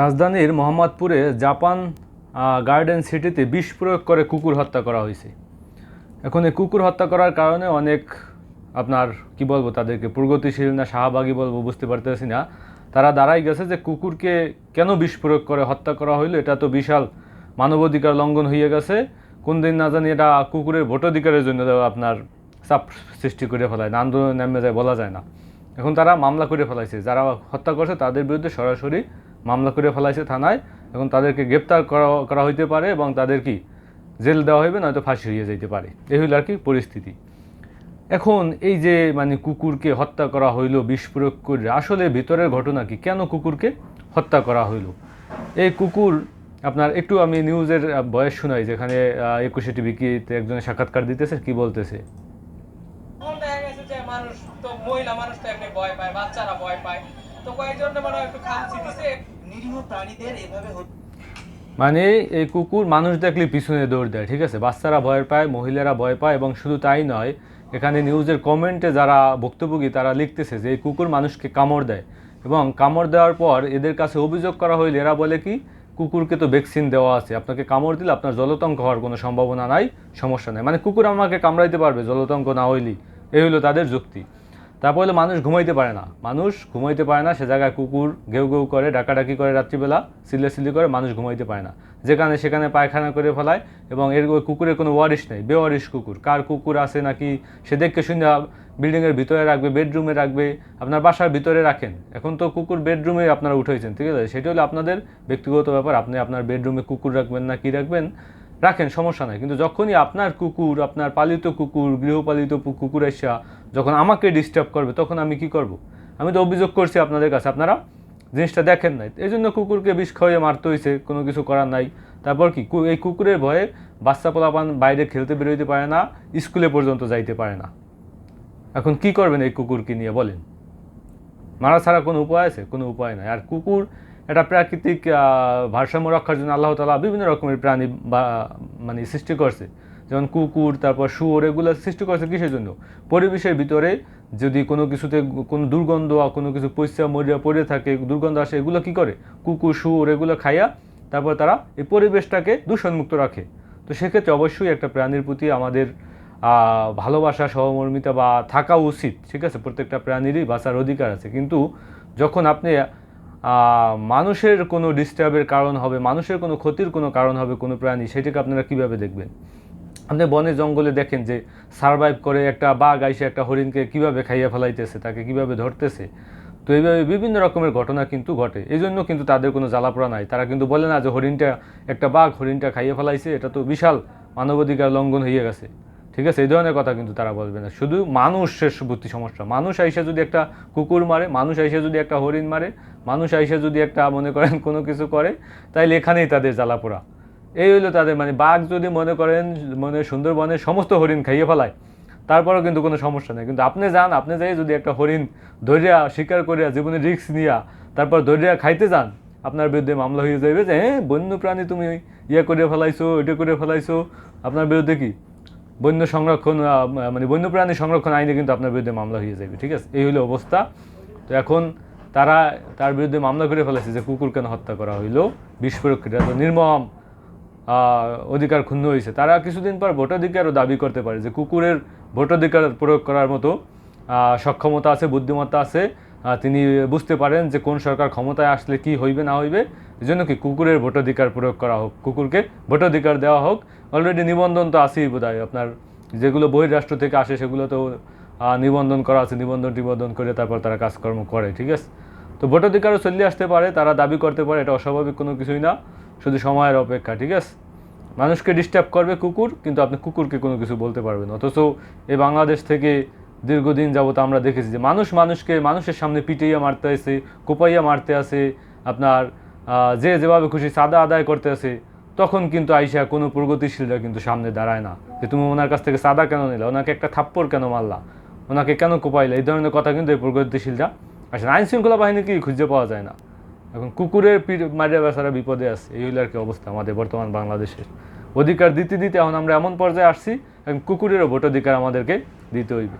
রাজধানীর মোহাম্মদপুরে Japan garden সিটিতে বিষ প্রয়োগ করে কুকুর হত্যা করা হয়েছে। এখন এই কুকুর হত্যা করার কারণে অনেক আপনার, কি বলব তাদেরকে, প্রগতিশীল না শাহবাগী বলব বুঝতে পারতেছি না। তারা দাঁড়াই গেছে যে কুকুরকে কেন বিষ প্রয়োগ করে হত্যা করা হইল, এটা তো বিশাল মানবাধিকার লঙ্ঘন হয়ে গেছে। কোন দিন না জানি এটা কুকুরের ভোটাধিকারের জন্য আপনার চাপ সৃষ্টি করে ফেলায়, না আন্দোলন নেমে যায় বলা যায় না। এখন তারা মামলা করে ফেলাইছে, যারা হত্যা করছে তাদের বিরুদ্ধে সরাসরি মামলা করে ফেলাইছে থানায় এবং তাদেরকে গ্রেপ্তার করা করা হইতে পারে এবং তাদের কি জেল দেওয়া হইবে, নয়তো ফাঁসি হয়ে যেতে পারে। এই হইল আর কি পরিস্থিতি। এখন এই যে মানে কুকুরকে হত্যা করা হইল, বিষ প্রয়োগ করে, আসলে ভিতরের ঘটনা কি? কেন কুকুরকে হত্যা করা হইল? এই কুকুর, আপনার একটু আমি নিউজের বয়স শোনাই, যেখানে একুশে টিভিতে একজনের সাক্ষাৎকার দিতেছে, কি বলতেছে? মানুষ তো মহিলা, মানুষ তো এমনি ভয় পায়, বাচ্চারা ভয় পায়। তো কয়েকজন মানে একটু খামচি দিছে মানে এই কুকুর মানুষ দেখলে পিছনে দৌড় দেয়, ঠিক আছে? বাচ্চারা ভয় পায়, মহিলারা ভয় পায় এবং শুধু তাই নয়, এখানে নিউজের কমেন্টে যারা ভুক্তভোগী, তারা লিখতেছে যে এই কুকুর মানুষকে কামড় দেয় এবং কামড় দেওয়ার পর এদের কাছে অভিযোগ করা হইলে এরা বলে কি, কুকুরকে তো ভ্যাকসিন দেওয়া আছে, আপনাকে কামড় দিলে আপনার জলতঙ্ক হওয়ার কোনো সম্ভাবনা নাই, সমস্যা নেই। মানে কুকুর আমাকে কামড়াইতে পারবে জলতঙ্ক না হইলেই, এই হলো তাদের যুক্তি। তারপর হলো মানুষ ঘুমাইতে পারে না। মানুষ ঘুমাইতে পারে না, সে জায়গায় কুকুর ঘেউ ঘেউ করে, ডাকাডাকি করে রাত্রিবেলা, সিলে সিলি করে মানুষ ঘুমাইতে পারে না। যেখানে সেখানে পায়খানা করে ফেলায় এবং এর ওই কুকুরের কোনো ওয়ারিশ নেই, বেওয়ারিশ কুকুর। কার কুকুর আছে নাকি, সে দেখকে শুনে বিল্ডিংয়ের ভিতরে রাখবে, বেডরুমে রাখবে, আপনার বাসার ভিতরে রাখেন। এখন তো কুকুর বেডরুমে আপনারা উঠেছেন ঠিক আছে? সেটা হলো আপনাদের ব্যক্তিগত ব্যাপার। আপনি আপনার বেডরুমে কুকুর রাখবেন না, কি রাখবেন? রাখেন, সমস্যা নাই। কিন্তু যখনই আপনার কুকুর, আপনার পালিত কুকুর, গৃহপালিত কুকুর এসা যখন আমাকে ডিস্টার্ব করবে, তখন আমি কি করব? আমি তো অভিযোগ করছি আপনাদের কাছে, আপনারা জিনিসটা দেখেন নাই। এই জন্য কুকুরকে বিষ খাইয়ে মারতে হয়েছে কোনো কিছু করার নাই। তারপর কি? কু- এই কুকুরের ভয়ে বাচ্চা পোলাপান বাইরে খেলতে বেরোতে পারে না, স্কুলে পর্যন্ত যাইতে পারে না। এখন কি করবেন এই কুকুরকে নিয়ে, বলেন? মারা ছাড়া কোনো উপায় আছে? কোনো উপায় নাই। আর কুকুর এটা প্রাকৃতিক ভারসাম্য রক্ষার জন্য আল্লাহ তালা বিভিন্ন রকমের প্রাণী বা মানে সৃষ্টি করছে। যেমন কুকুর, তারপর শুয়োর, এগুলো সৃষ্টি করছে কিসের জন্য? পরিবেশের ভিতরে যদি কোনো কিছুতে কোনো দুর্গন্ধ বা কোনো কিছু পয়সা মরিয়া পড়ে থাকে, দুর্গন্ধ আসে, এগুলো কি করে? কুকুর, শুয়োর, এগুলো খাইয়া তারপর তারা এই পরিবেশটাকে দূষণমুক্ত রাখে। তো সেক্ষেত্রে অবশ্যই একটা প্রাণীর প্রতি আমাদের ভালোবাসা, সহমর্মিতা বা থাকা উচিত, ঠিক আছে? প্রত্যেকটা প্রাণীরই বাঁচার অধিকার আছে। কিন্তু যখন আপনি মানুষের কোনো ডিস্টার্বের কারণ হবে, মানুষের কোনো ক্ষতির কোনো কারণ হবে কোনো প্রাণী, সেটাকে আপনারা কীভাবে দেখবেন? আপনি বনে জঙ্গলে দেখেন যে সারভাইভ করে একটা বাঘ আইসে একটা হরিণকে কীভাবে খাইয়া ফেলাইতেছে, তাকে কীভাবে ধরতেছে। তো এইভাবে বিভিন্ন রকমের ঘটনা কিন্তু ঘটে। এই জন্য কিন্তু তাদের কোনো জ্বালাপোড়া নাই। তারা কিন্তু বলে না যে হরিণটা, একটা বাঘ হরিণটা খাইয়ে ফেলাইছে, এটা তো বিশাল মানবাধিকার লঙ্ঘন হয়ে গেছে। ঠিক আছে? এই ধরনের কথা কিন্তু তারা বলবে না। শুধু মানুষের বুদ্ধি সমস্যা। মানুষ আইসে যদি একটা কুকুর মারে, মানুষ আইসে যদি একটা হরিণ মারে মানুষ আইসে যদি একটা মনে করেন কোনো কিছু করে, তাইলে এখানেই তাদের জ্বালাপোড়া। এই হইল তাদের মানে বাঘ যদি মনে করেন মানে সুন্দরবনের সমস্ত হরিণ খাইয়ে ফেলায়, তারপরেও কিন্তু কোনো সমস্যা নেই। কিন্তু আপনি যান, আপনি যাই যদি একটা হরিণ ধরিয়া, শিকার করিয়া, জীবনে রিস্ক নিয়া, তারপর ধরিয়া খাইতে যান, আপনার বিরুদ্ধে মামলা হয়ে যাবে যে হ্যাঁ বন্য প্রাণী তুমি ইয়ে করে ফেলাইছো এটা করে ফেলাইছো। আপনার বিরুদ্ধে কি? বন্য সংরক্ষণ মানে বন্যপ্রাণী সংরক্ষণ আইনে কিন্তু আপনার বিরুদ্ধে মামলা হয়ে যাবে ঠিক আছে? এই হলো অবস্থা। তো এখন তারা তার বিরুদ্ধে মামলা করে ফেলেছে যে কুকুর কেন হত্যা করা হইল। বিস্ফোরক এটা তো নির্মম অধিকার ক্ষুণ্ণ হয়েছে তারা কিছুদিন পর ভোটাধিকারও দাবি করতে পারে যে কুকুরের ভোটাধিকার প্রয়োগ করার মতো সক্ষমতা আছে, বুদ্ধিমত্তা আছে। তিনি বুঝতে পারেন যে কোন সরকার ক্ষমতায় আসলে কি হইবে, না হইবে। এই জন্য কি কুকুরের ভোটাধিকার প্রয়োগ করা হোক, কুকুরকে ভোটাধিকার দেওয়া হোক। অলরেডি নিবন্ধন তো আছেই বোধ আপনার যেগুলো বহিরাষ্ট্র থেকে আসে সেগুলো তো নিবন্ধন করা আছে, নিবন্ধন টিবন্ধন করে তারপর তারা কাজকর্ম করে, ঠিক আছে? তো ভোটাধিকারও চলে আসতে পারে, তারা দাবি করতে পারে, এটা অস্বাভাবিক কোনো কিছুই না, শুধু সময়ের অপেক্ষা, ঠিক আছে? মানুষকে ডিস্টার্ব করবে কুকুর, কিন্তু আপনি কুকুরকে কোনো কিছু বলতে পারবেন অথচ এই বাংলাদেশ থেকে দীর্ঘদিন যাবত আমরা দেখেছি যে মানুষ মানুষকে, মানুষের সামনে পিটাইয়া মারতে আসে কোপাইয়া মারতে আসে আপনার যে যেভাবে খুশি সাদা আদায় করতে আসে তখন কিন্তু আইসা কোনো প্রগতিশীলরা কিন্তু সামনে দাঁড়ায় না। যে তুমি ওনার কাছ থেকে সাদা কেন নিলা? ওনাকে একটা থাপ্পড় কেন মারলা? ওনাকে কেন কোপাইলে? এই ধরনের কথা কিন্তু এই প্রগতিশীলরা আসলে আইন শৃঙ্খলা বাহিনীকেই খুঁজে পাওয়া যায় না? এখন কুকুরের পিঠ মারিয়া বেচারা বিপদে আছে। এই হইলে আর কি অবস্থা আমাদের বর্তমান বাংলাদেশের? অধিকার দিতে দিতে এখন আমরা এমন পর্যায়ে আসছি, এখন কুকুরেরও ভোটাধিকার আমাদেরকে দিতে হইবে।